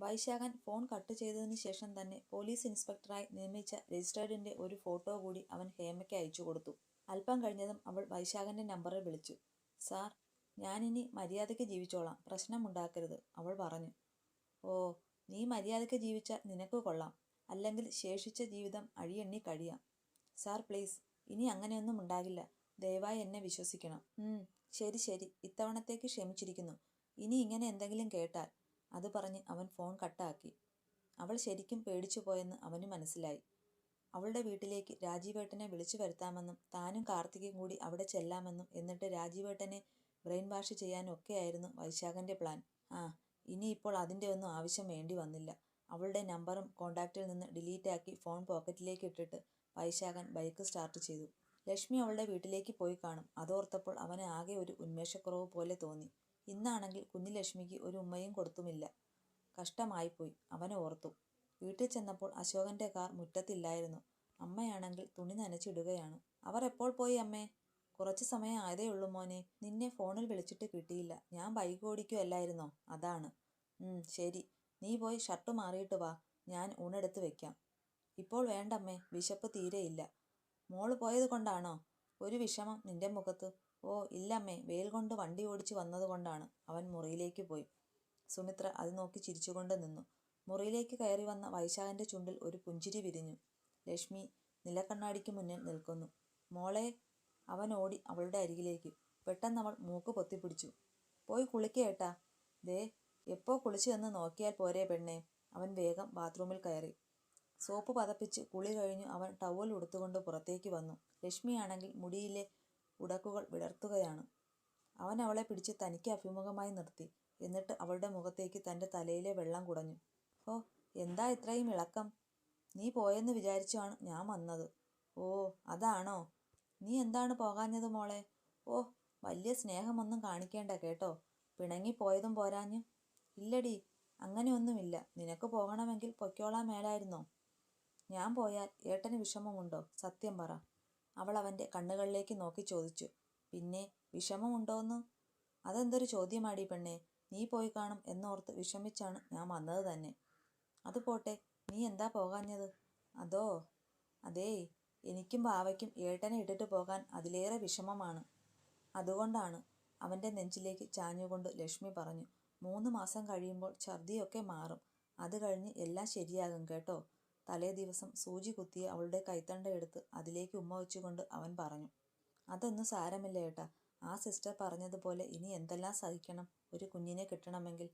Vaisakhan phone cut ചെയ്തതിന് ശേഷം തന്നെ പോലീസ് ഇൻസ്പെക്ടറായി നിയമിച്ച രജിസ്റ്റേർഡിന്റെ ഒരു ഫോട്ടോ കൂടി അവൻ ഹേമയ്ക്ക് അയച്ചു കൊടുത്തു. അല്പം കഴിഞ്ഞതും അവൾ വൈശാഖന്റെ നമ്പറിൽ വിളിച്ചു. സാർ ഞാനിനി മര്യാദയ്ക്ക് ജീവിച്ചോളാം. പ്രശ്നമുണ്ടാക്കരുത് അവൾ പറഞ്ഞു. ഓ നീ മര്യാദയ്ക്ക് ജീവിച്ചാൽ നിനക്ക് കൊള്ളാം. അല്ലെങ്കിൽ ശേഷിച്ച ജീവിതം അഴിയെണ്ണി കഴിയാം. സാർ പ്ലീസ് ഇനി അങ്ങനെയൊന്നും ഉണ്ടാകില്ല. ദയവായി എന്നെ വിശ്വസിക്കണം. ശരി ശരി. ഇത്തവണത്തേക്ക് ക്ഷമിച്ചിരിക്കുന്നു. ഇനി ഇങ്ങനെ എന്തെങ്കിലും കേട്ടാൽ അത് പറഞ്ഞ് അവൻ ഫോൺ കട്ടാക്കി. അവൾ ശരിക്കും പേടിച്ചു പോയെന്ന് അവന് മനസ്സിലായി. അവളുടെ വീട്ടിലേക്ക് രാജീവേട്ടനെ വിളിച്ചു വരുത്താമെന്നും താനും കാർത്തികയും കൂടി അവിടെ ചെല്ലാമെന്നും എന്നിട്ട് രാജീവേട്ടനെ ബ്രെയിൻ വാഷ് ചെയ്യാനൊക്കെയായിരുന്നു വൈശാഖന്റെ പ്ലാൻ. ആ ഇനിയിപ്പോൾ അതിന്റെ ഒന്നും ആവശ്യം വേണ്ടി വന്നില്ല. അവളുടെ നമ്പറും കോണ്ടാക്റ്റിൽ നിന്ന് ഡിലീറ്റാക്കി ഫോൺ പോക്കറ്റിലേക്ക് ഇട്ടിട്ട് വൈശാഖൻ ബൈക്ക് സ്റ്റാർട്ട് ചെയ്തു. ലക്ഷ്മി അവളുടെ വീട്ടിലേക്ക് പോയി കാണും. അതോർത്തപ്പോൾ അവന് ആകെ ഒരു ഉന്മേഷക്കുറവ് പോലെ തോന്നി. ഇന്നാണെങ്കിൽ കുഞ്ഞു ലക്ഷ്മിക്ക് ഒരു ഉമ്മയും കൊടുത്തുമില്ല. കഷ്ടമായിപ്പോയി. അവനെ ഓർത്തു. വീട്ടിൽ ചെന്നപ്പോൾ അശോകന്റെ കാർ മുറ്റത്തില്ലായിരുന്നു. അമ്മയാണെങ്കിൽ തുണി നനച്ചിടുകയാണ്. അവർ എപ്പോൾ പോയി അമ്മേ? കുറച്ച് സമയം ആയതേ ഉള്ളൂ മോനെ. നിന്നെ ഫോണിൽ വിളിച്ചിട്ട് കിട്ടിയില്ല. ഞാൻ ബൈക്ക് ഓടിക്കുമല്ലായിരുന്നോ അതാണ്. ശരി. നീ പോയി ഷർട്ട് മാറിയിട്ട് വാ. ഞാൻ ഊണെടുത്ത് വെക്കാം. ഇപ്പോൾ വേണ്ടമ്മേ. വിശപ്പ് തീരെയില്ല. മോൾ പോയത് കൊണ്ടാണോ ഒരു വിഷമം നിന്റെ മുഖത്ത്. ഓ ഇല്ലമ്മേ വെയിൽ കൊണ്ട് വണ്ടി ഓടിച്ച് വന്നതുകൊണ്ടാണ്. അവൻ മുറിയിലേക്ക് പോയി. സുമിത്ര അത് നോക്കി ചിരിച്ചുകൊണ്ട് നിന്നു. മുറിയിലേക്ക് കയറി വന്ന വൈശാഖന്റെ ചുണ്ടിൽ ഒരു പുഞ്ചിരി വിരിഞ്ഞു. ലക്ഷ്മി നിലക്കണ്ണാടിക്ക് മുന്നിൽ നിൽക്കുന്നു. മോളെ അവൻ ഓടി അവളുടെ അരികിലേക്ക്. പെട്ടെന്ന് അവൾ മൂക്ക് പൊത്തിപ്പിടിച്ചു. പോയി കുളിക്കേട്ടാ ദേ എപ്പോ കുളിച്ചു എന്ന് നോക്കിയാൽ പോരെ പെണ്ണെ. അവൻ വേഗം ബാത്റൂമിൽ കയറി. സോപ്പ് പതപ്പിച്ച് കുളി കഴിഞ്ഞു അവൻ ടവൽ ഉടുത്തുകൊണ്ട് പുറത്തേക്ക് വന്നു. ലക്ഷ്മിയാണെങ്കിൽ മുടിയിലെ ഉടക്കുകൾ വിടർത്തുകയാണ്. അവൻ അവളെ പിടിച്ച് തനിക്ക് അഭിമുഖമായി നിർത്തി. എന്നിട്ട് അവളുടെ മുഖത്തേക്ക് തന്റെ തലയിലെ വെള്ളം കുടഞ്ഞു. ഓ എന്താ ഇത്രയും ഇളക്കം? നീ പോയെന്ന് വിചാരിച്ചാണ് ഞാൻ വന്നത്. ഓ അതാണോ? നീ എന്താണ് പോകാഞ്ഞത് മോളെ? ഓ വലിയ സ്നേഹമൊന്നും കാണിക്കേണ്ട കേട്ടോ. പിണങ്ങിപ്പോയതും പോരാഞ്ഞും. ഇല്ലടി അങ്ങനെയൊന്നുമില്ല. നിനക്ക് പോകണമെങ്കിൽ പൊയ്ക്കോളാൻ മേലായിരുന്നോ? ഞാൻ പോയാൽ ഏട്ടന് വിഷമമുണ്ടോ? സത്യം പറ. അവൾ അവന്റെ കണ്ണുകളിലേക്ക് നോക്കി ചോദിച്ചു പിന്നെ വിഷമമുണ്ടോന്ന്? അതെന്തൊരു ചോദ്യമാടി പെണ്ണെ നീ പോയി കാണും എന്നോർത്ത് വിഷമിച്ചാണ് ഞാൻ വന്നത് തന്നെ. അത് പോട്ടെ നീ എന്താ പോകാഞ്ഞത്? അതോ അതേ എനിക്കും ബാവയ്ക്കും ഏട്ടനെ ഇട്ടിട്ട് പോകാൻ അതിലേറെ വിഷമമാണ്. അതുകൊണ്ടാണ് അവന്റെ നെഞ്ചിലേക്ക് ചാഞ്ഞുകൊണ്ട് ലക്ഷ്മി പറഞ്ഞു. മൂന്ന് മാസം കഴിയുമ്പോൾ ഛർദിയൊക്കെ മാറും. അത് കഴിഞ്ഞ് എല്ലാം ശരിയാകും കേട്ടോ? തലേ ദിവസം സൂചി കുത്തിയ അവളുടെ കൈത്തണ്ട എടുത്ത് അതിലേക്ക് ഉമ്മ വെച്ചുകൊണ്ട് അവൻ പറഞ്ഞു അതൊന്നും സാരമില്ല ഏട്ടാ. ആ സിസ്റ്റർ പറഞ്ഞതുപോലെ ഇനി എന്തെല്ലാം സഹിക്കണം? ഒരു കുഞ്ഞിനെ കിട്ടണമെങ്കിൽ.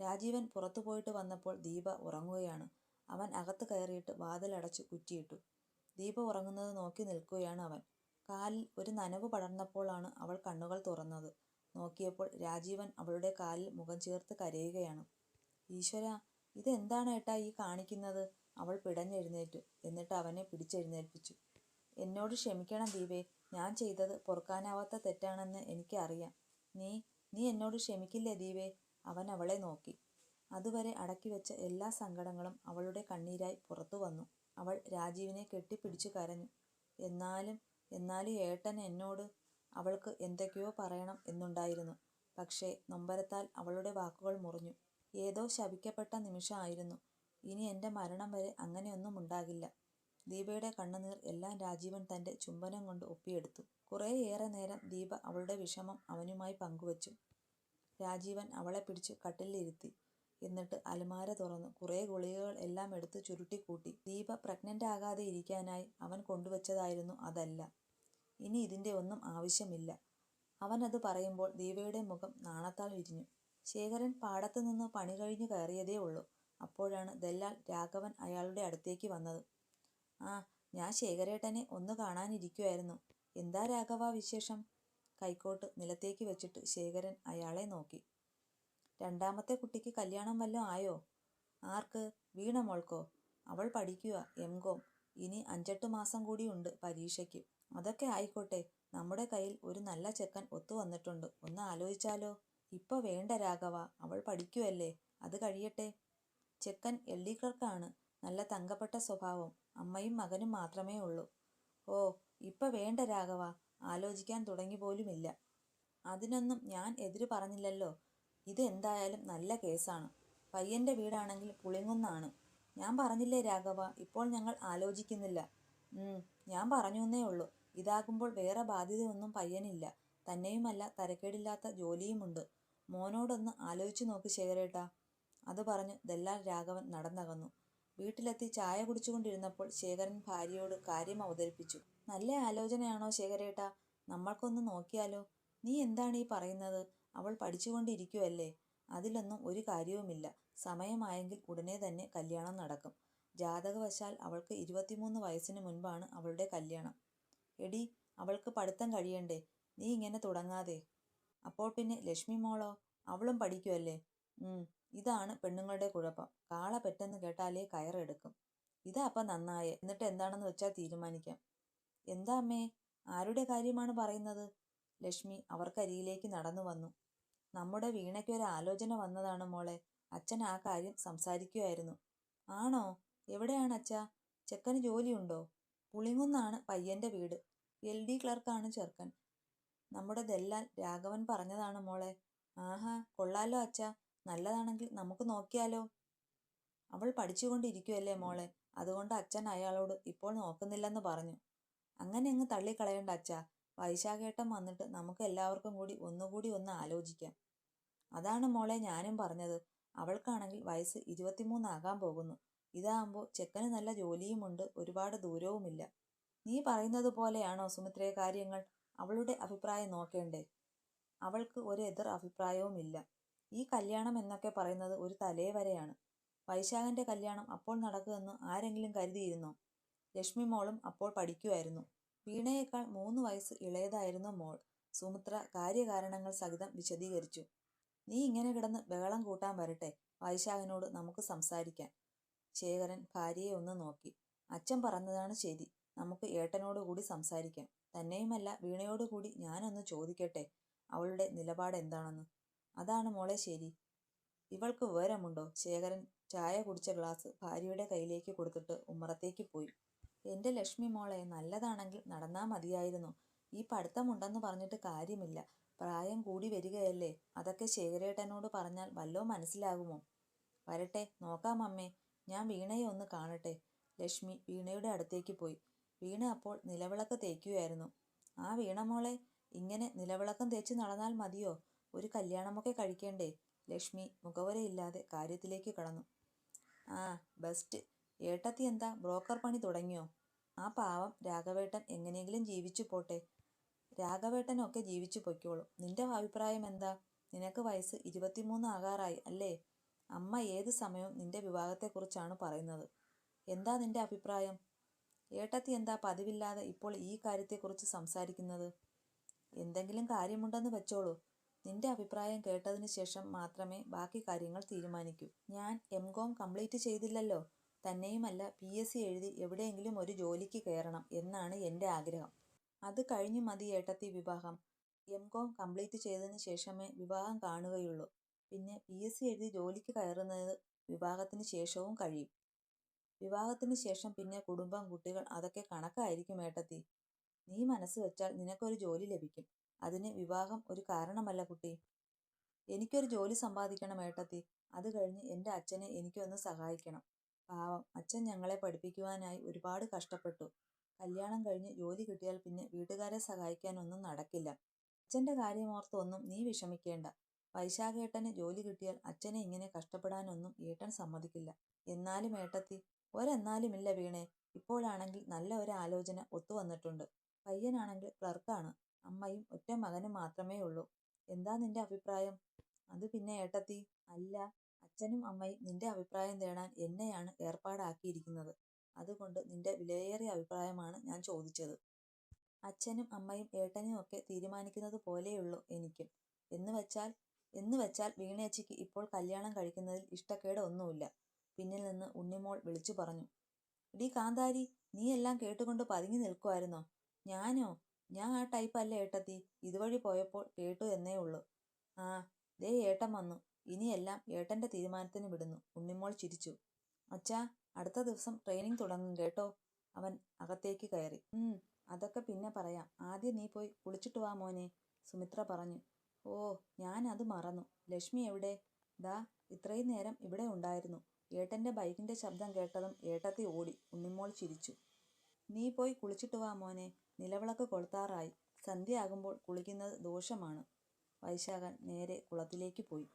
രാജീവൻ പുറത്തു പോയിട്ട് വന്നപ്പോൾ ദീപ ഉറങ്ങുകയാണ്. അവൻ അകത്ത് കയറിയിട്ട് വാതിലടച്ച് കുറ്റിയിട്ടു. ദീപ ഉറങ്ങുന്നത് നോക്കി നിൽക്കുകയാണ് അവൻ. കാലിൽ ഒരു നനവ് പടർന്നപ്പോഴാണ് അവൾ കണ്ണുകൾ തുറന്നത്. നോക്കിയപ്പോൾ രാജീവൻ അവളുടെ കാലിൽ മുഖം ചേർത്ത് കരയുകയാണ്. ഈശ്വര ഇതെന്താണ് ഏട്ടാ ഈ കാണിക്കുന്നത്? അവൾ പിടഞ്ഞെഴുന്നേറ്റു. എന്നിട്ട് അവനെ പിടിച്ചെഴുന്നേൽപ്പിച്ചു. എന്നോട് ക്ഷമിക്കണം ദീപേ. ഞാൻ ചെയ്തത് പൊറുക്കാനാവാത്ത തെറ്റാണെന്ന് എനിക്കറിയാം. നീ നീ എന്നോട് ക്ഷമിക്കില്ലേ ദീപേ? അവൻ അവളെ നോക്കി. അതുവരെ അടക്കി വെച്ച എല്ലാ സങ്കടങ്ങളും അവളുടെ കണ്ണീരായി പുറത്തു വന്നു. അവൾ രാജീവിനെ കെട്ടിപ്പിടിച്ചു കരഞ്ഞു. എന്നാലും എന്നാലും ഏട്ടൻ എന്നോട് അവൾക്ക് എന്തൊക്കെയോ പറയണം എന്നുണ്ടായിരുന്നു. പക്ഷേ നൊമ്പരത്താൽ അവളുടെ വാക്കുകൾ മുറിഞ്ഞു. ഏതോ ശപിക്കപ്പെട്ട നിമിഷമായിരുന്നു. ഇനി എന്റെ മരണം വരെ അങ്ങനെയൊന്നും ഉണ്ടാകില്ല. ദീപയുടെ കണ്ണുനീർ എല്ലാം രാജീവൻ തന്റെ ചുംബനം കൊണ്ട് ഒപ്പിയെടുത്തു. കുറേയേറെ നേരം ദീപ അവളുടെ വിഷമം അവനുമായി പങ്കുവച്ചു. രാജീവൻ അവളെ പിടിച്ച് കട്ടിലിരുത്തി. എന്നിട്ട് അലമാര തുറന്ന്. കുറേ ഗുളികകൾ എല്ലാം എടുത്ത് ചുരുട്ടിക്കൂട്ടി. ദീപ പ്രഗ്നന്റ് ആകാതെ ഇരിക്കാനായി അവൻ കൊണ്ടുവച്ചതായിരുന്നു അതല്ല. ഇനി ഇതിന്റെ ഒന്നും ആവശ്യമില്ല. അവനത് പറയുമ്പോൾ ദീപയുടെ മുഖം നാണത്താൽ വിരിഞ്ഞു ശേഖരൻ പാടത്തു നിന്ന് പണി കഴിഞ്ഞു കയറിയതേ ഉള്ളൂ. അപ്പോഴാണ് ദല്ലാൽ രാഘവൻ അയാളുടെ അടുത്തേക്ക് വന്നത്. ആ ഞാൻ ശേഖരേട്ടനെ ഒന്ന് കാണാനിരിക്കുമായിരുന്നു എന്താ രാഘവ വിശേഷം? കൈക്കോട്ട് നിലത്തേക്ക് വെച്ചിട്ട് ശേഖരൻ അയാളെ നോക്കി. രണ്ടാമത്തെ കുട്ടിക്ക് കല്യാണം വല്ലതും ആയോ? ആർക്ക്? വീണ മോൾക്കോ? അവൾ പഠിക്കുക എം. കോം. ഇനി അഞ്ചെട്ട് മാസം കൂടിയുണ്ട് പരീക്ഷയ്ക്ക്. അതൊക്കെ ആയിക്കോട്ടെ. നമ്മുടെ കയ്യിൽ ഒരു നല്ല ചെക്കൻ ഒത്തു വന്നിട്ടുണ്ട്. ഒന്ന് ആലോചിച്ചാലോ? ഇപ്പൊ വേണ്ട രാഘവ. അവൾ പഠിക്കുവല്ലേ. അത് കഴിയട്ടെ. ചെക്കൻ എൽ ക്ലർക്കാണ് നല്ല തങ്കപ്പെട്ട സ്വഭാവം. അമ്മയും മകനും മാത്രമേ ഉള്ളൂ. ഓ ഇപ്പൊ വേണ്ട രാഘവ. ആലോചിക്കാൻ തുടങ്ങി പോലുമില്ല. അതിനൊന്നും ഞാൻ എതിര് പറഞ്ഞില്ലല്ലോ. ഇത് എന്തായാലും നല്ല കേസാണ്. പയ്യന്റെ വീടാണെങ്കിൽ പുളിങ്ങുന്നാണ് ഞാൻ പറഞ്ഞില്ലേ രാഘവ ഇപ്പോൾ ഞങ്ങൾ ആലോചിക്കുന്നില്ല. ഞാൻ പറഞ്ഞുവെന്നേ ഉള്ളൂ. ഇതാകുമ്പോൾ വേറെ ബാധ്യതയൊന്നും പയ്യനില്ല. തന്നെയുമല്ല തരക്കേടില്ലാത്ത ജോലിയുമുണ്ട്. മോനോടൊന്ന് ആലോചിച്ചു നോക്ക് ശേഖരേട്ടാ. അത് പറഞ്ഞു ദല്ലാൽ രാഘവൻ നടന്നകന്നു. വീട്ടിലെത്തി ചായ കുടിച്ചുകൊണ്ടിരുന്നപ്പോൾ ശേഖരൻ ഭാര്യയോട് കാര്യം അവതരിപ്പിച്ചു. നല്ല ആലോചനയാണോ ശേഖരേട്ട? നമ്മൾക്കൊന്ന് നോക്കിയാലോ? നീ എന്താണ് ഈ പറയുന്നത്? അവൾ പഠിച്ചുകൊണ്ടിരിക്കുവല്ലേ? അതിലൊന്നും ഒരു കാര്യവുമില്ല. സമയമായെങ്കിൽ ഉടനെ തന്നെ കല്യാണം നടക്കും. ജാതകവശാൽ അവൾക്ക് ഇരുപത്തിമൂന്ന് വയസ്സിന് മുൻപാണ് അവളുടെ കല്യാണം. എടി അവൾക്ക് പഠിത്തം കഴിയണ്ടേ? നീ ഇങ്ങനെ തുടങ്ങാതെ. അപ്പോൾ പിന്നെ ലക്ഷ്മി മോളോ? അവളും പഠിക്കുമല്ലേ ഇതാണ് പെണ്ണുങ്ങളുടെ കുഴപ്പം. കാള പെറ്റെന്ന് കേട്ടാലേ കയറെടുക്കും. ഇതാ അപ്പം നന്നായേ. എന്നിട്ട് എന്താണെന്ന് വെച്ചാൽ തീരുമാനിക്കാം. എന്താ അമ്മേ? ആരുടെ കാര്യമാണ് പറയുന്നത്? ലക്ഷ്മി അവർക്കരികിലേക്ക് നടന്നു വന്നു. നമ്മുടെ വീണയ്ക്കൊരു ആലോചന വന്നതാണ് മോളെ. അച്ഛൻ ആ കാര്യം സംസാരിക്കുമായിരുന്നു ആണോ? എവിടെയാണ് അച്ഛാ? ചെക്കന് ജോലിയുണ്ടോ? പുളിങ്ങുന്നാണ് പയ്യന്റെ വീട്. എൽ ഡി ക്ലർക്കാണ് ചെറുക്കൻ. നമ്മുടെ ദല്ലാൽ രാഘവൻ പറഞ്ഞതാണ് മോളെ. ആഹാ കൊള്ളാലോ അച്ഛാ. നല്ലതാണെങ്കിൽ നമുക്ക് നോക്കിയാലോ? അവൾ പഠിച്ചുകൊണ്ടിരിക്കുവല്ലേ മോളെ? അതുകൊണ്ട് അച്ഛൻ അയാളോട് ഇപ്പോൾ നോക്കുന്നില്ലെന്ന് പറഞ്ഞു. അങ്ങനെ അങ്ങ് തള്ളിക്കളയണ്ട അച്ഛാ. വൈശാഖേട്ടം വന്നിട്ട് നമുക്ക് എല്ലാവർക്കും കൂടി ഒന്നുകൂടി ഒന്ന് ആലോചിക്കാം. അതാണ് മോളെ ഞാനും പറഞ്ഞത്. അവൾക്കാണെങ്കിൽ വയസ്സ് ഇരുപത്തിമൂന്നാകാൻ പോകുന്നു. ഇതാകുമ്പോൾ ചെക്കന് നല്ല ജോലിയുമുണ്ട് ഒരുപാട് ദൂരവുമില്ല. നീ പറയുന്നത് പോലെയാണോ സുമിത്രയെ കാര്യങ്ങൾ? അവളുടെ അഭിപ്രായം നോക്കേണ്ടേ? അവൾക്ക് ഒരു എതിർ അഭിപ്രായവുമില്ല. ഈ കല്യാണം എന്നൊക്കെ പറയുന്നത് ഒരു തലേവരെയാണ് വൈശാഖന്റെ കല്യാണം അപ്പോൾ നടക്കുമെന്ന് ആരെങ്കിലും കരുതിയിരുന്നോ? ലക്ഷ്മി മോളും അപ്പോൾ പഠിക്കുമായിരുന്നു വീണയേക്കാൾ മൂന്ന് വയസ്സ് ഇളയതായിരുന്നു മോൾ. സുമിത്ര കാര്യകാരണങ്ങൾ സഹിതം വിശദീകരിച്ചു. നീ ഇങ്ങനെ കിടന്ന് ബഹളം കൂട്ടാൻ വരട്ടെ. വൈശാഖനോട് നമുക്ക് സംസാരിക്കാൻ ശേഖരൻ ഭാര്യയെ ഒന്ന് നോക്കി. അച്ഛൻ പറഞ്ഞതാണ് ശരി. നമുക്ക് ഏട്ടനോട് കൂടി സംസാരിക്കാം. തന്നെയുമല്ല വീണയോട് കൂടി ഞാനൊന്ന് ചോദിക്കട്ടെ. അവളുടെ നിലപാട് എന്താണെന്ന് അതാണ് മോളെ ശരി. ഇവൾക്ക് വിവരമുണ്ടോ? ശേഖരൻ ചായ കുടിച്ച ഗ്ലാസ് ഭാര്യയുടെ കയ്യിലേക്ക് കൊടുത്തിട്ട് ഉമ്മറത്തേക്ക് പോയി. എന്റെ ലക്ഷ്മി മോളെ നല്ലതാണെങ്കിൽ നടന്നാ മതിയായിരുന്നു. ഈ പഠിത്തമുണ്ടെന്ന് പറഞ്ഞിട്ട് കാര്യമില്ല. പ്രായം കൂടി വരികയല്ലേ. അതൊക്കെ ശേഖരേട്ടനോട് പറഞ്ഞാൽ വല്ലോ മനസ്സിലാകുമോ? വരട്ടെ നോക്കാം അമ്മേ. ഞാൻ വീണയെ ഒന്ന് കാണട്ടെ. ലക്ഷ്മി വീണയുടെ അടുത്തേക്ക് പോയി. വീണ അപ്പോൾ നിലവിളക്ക് തേക്കുകയായിരുന്നു ആ വീണ മോളെ ഇങ്ങനെ നിലവിളക്കം തേച്ച് നടന്നാൽ മതിയോ? ഒരു കല്യാണമൊക്കെ കഴിക്കേണ്ടേ? ലക്ഷ്മി മുഖവരയില്ലാതെ കാര്യത്തിലേക്ക് കടന്നു. ആ ബെസ്റ്റ്. ഏട്ടത്തി എന്താ ബ്രോക്കർ പണി തുടങ്ങിയോ? ആ പാവം രാഘവേട്ടൻ എങ്ങനെയെങ്കിലും ജീവിച്ചു പോട്ടെ. രാഘവേട്ടനൊക്കെ ജീവിച്ചു പൊയ്ക്കോളും. നിന്റെ അഭിപ്രായം എന്താ? നിനക്ക് വയസ്സ് ഇരുപത്തിമൂന്ന് ആകാറായി അല്ലേ? അമ്മ ഏത് സമയവും നിന്റെ വിവാഹത്തെക്കുറിച്ചാണ് പറയുന്നത്. എന്താ നിന്റെ അഭിപ്രായം? ഏട്ടത്തി എന്താ പതിവില്ലാതെ ഇപ്പോൾ ഈ കാര്യത്തെക്കുറിച്ച് സംസാരിക്കുന്നത്? എന്തെങ്കിലും കാര്യമുണ്ടെന്ന് വെച്ചോളൂ. നിന്റെ അഭിപ്രായം കേട്ടതിന് ശേഷം മാത്രമേ ബാക്കി കാര്യങ്ങൾ തീരുമാനിക്കൂ. ഞാൻ എം കോം കംപ്ലീറ്റ് ചെയ്തില്ലല്ലോ. തന്നെയുമല്ല പി എസ് സി എഴുതി എവിടെയെങ്കിലും ഒരു ജോലിക്ക് കയറണം എന്നാണ് എന്റെ ആഗ്രഹം. അത് കഴിഞ്ഞു മതി ഏട്ടത്തി വിവാഹം. എം കോം കംപ്ലീറ്റ് ചെയ്തതിന് ശേഷമേ വിവാഹം കാണുകയുള്ളൂ. പിന്നെ പി എസ് സി എഴുതി ജോലിക്ക് കയറുന്നത് വിവാഹത്തിന് ശേഷവും കഴിയും. വിവാഹത്തിന് ശേഷം പിന്നെ കുടുംബം കുട്ടികൾ അതൊക്കെ കണക്കായിരിക്കും ഏട്ടത്തി. നീ മനസ്സ് വെച്ചാൽ നിനക്കൊരു ജോലി ലഭിക്കും. അതിന് വിവാഹം ഒരു കാരണമല്ല കുട്ടി. എനിക്കൊരു ജോലി സമ്പാദിക്കണം ഏട്ടത്തി. അത് കഴിഞ്ഞ് എന്റെ അച്ഛനെ എനിക്കൊന്ന് സഹായിക്കണം. പാവം അച്ഛൻ ഞങ്ങളെ പഠിപ്പിക്കുവാനായി ഒരുപാട് കഷ്ടപ്പെട്ടു. കല്യാണം കഴിഞ്ഞ് ജോലി കിട്ടിയാൽ പിന്നെ വീട്ടുകാരെ സഹായിക്കാനൊന്നും നടക്കില്ല. അച്ഛന്റെ കാര്യമോർത്തൊന്നും നീ വിഷമിക്കേണ്ട. വൈശാഖേട്ടന് ജോലി കിട്ടിയാൽ അച്ഛനെ ഇങ്ങനെ കഷ്ടപ്പെടാനൊന്നും ഏട്ടൻ സമ്മതിക്കില്ല. എന്നാലും ഏട്ടത്തി ഒരെന്നാലുമില്ല വീണേ. ഇപ്പോഴാണെങ്കിൽ നല്ല ഒരു ആലോചന ഒത്തുവന്നിട്ടുണ്ട് പയ്യനാണെങ്കിൽ ക്ലർക്കാണ്. അമ്മയും ഒറ്റ മകനും മാത്രമേ ഉള്ളൂ. എന്താ നിന്റെ അഭിപ്രായം? അത് പിന്നെ ഏട്ടത്തി. അല്ല അച്ഛനും അമ്മയും നിന്റെ അഭിപ്രായം തേടാൻ എന്നെയാണ് ഏർപ്പാടാക്കിയിരിക്കുന്നത്. അതുകൊണ്ട് നിന്റെ വിലയേറിയ അഭിപ്രായമാണ് ഞാൻ ചോദിച്ചത്. അച്ഛനും അമ്മയും ഏട്ടനും ഒക്കെ തീരുമാനിക്കുന്നത് പോലെയുള്ളൂ എനിക്കും. എന്ന് വെച്ചാൽ എന്ന് വെച്ചാൽ വീണേച്ചിക്ക് ഇപ്പോൾ കല്യാണം കഴിക്കുന്നതിൽ ഇഷ്ടക്കേട് ഒന്നുമില്ല. പിന്നിൽ നിന്ന് ഉണ്ണിമോൾ വിളിച്ചു പറഞ്ഞു. ഡി കാന്താരി നീ എല്ലാം കേട്ടുകൊണ്ട് പതുങ്ങി നിൽക്കുമായിരുന്നോ ഞാനോ? ഞാൻ ആ ടൈപ്പ് അല്ല ഏട്ടത്തി? ഇതുവഴി പോയപ്പോൾ കേട്ടു എന്നേ ഉള്ളൂ. ആ ദേ ഏട്ടൻ വന്നു. ഇനിയെല്ലാം ഏട്ടന്റെ തീരുമാനത്തിന് വിടുന്നു. ഉണ്ണിമോൾ ചിരിച്ചു. അച്ഛാ അടുത്ത ദിവസം ട്രെയിനിങ് തുടങ്ങും കേട്ടോ. അവൻ അകത്തേക്ക് കയറി. അതൊക്കെ പിന്നെ പറയാം. ആദ്യം നീ പോയി കുളിച്ചിട്ട് വാ മോനെ സുമിത്ര പറഞ്ഞു. ഓ ഞാൻ അത് മറന്നു. ലക്ഷ്മി എവിടെ? ദാ ഇത്രയും നേരം ഇവിടെ ഉണ്ടായിരുന്നു. ഏട്ടന്റെ ബൈക്കിന്റെ ശബ്ദം കേട്ടതും ഏട്ടത്തി ഓടി. ഉണ്ണിമോൾ ചിരിച്ചു. നീ പോയി കുളിച്ചിട്ട് വാ മോനെ. നിലവിളക്ക് കൊളുത്താറായി. സന്ധ്യയാകുമ്പോൾ കുളിക്കുന്നത് ദോഷമാണ്. വൈശാഖൻ നേരെ കുളത്തിലേക്ക് പോയി.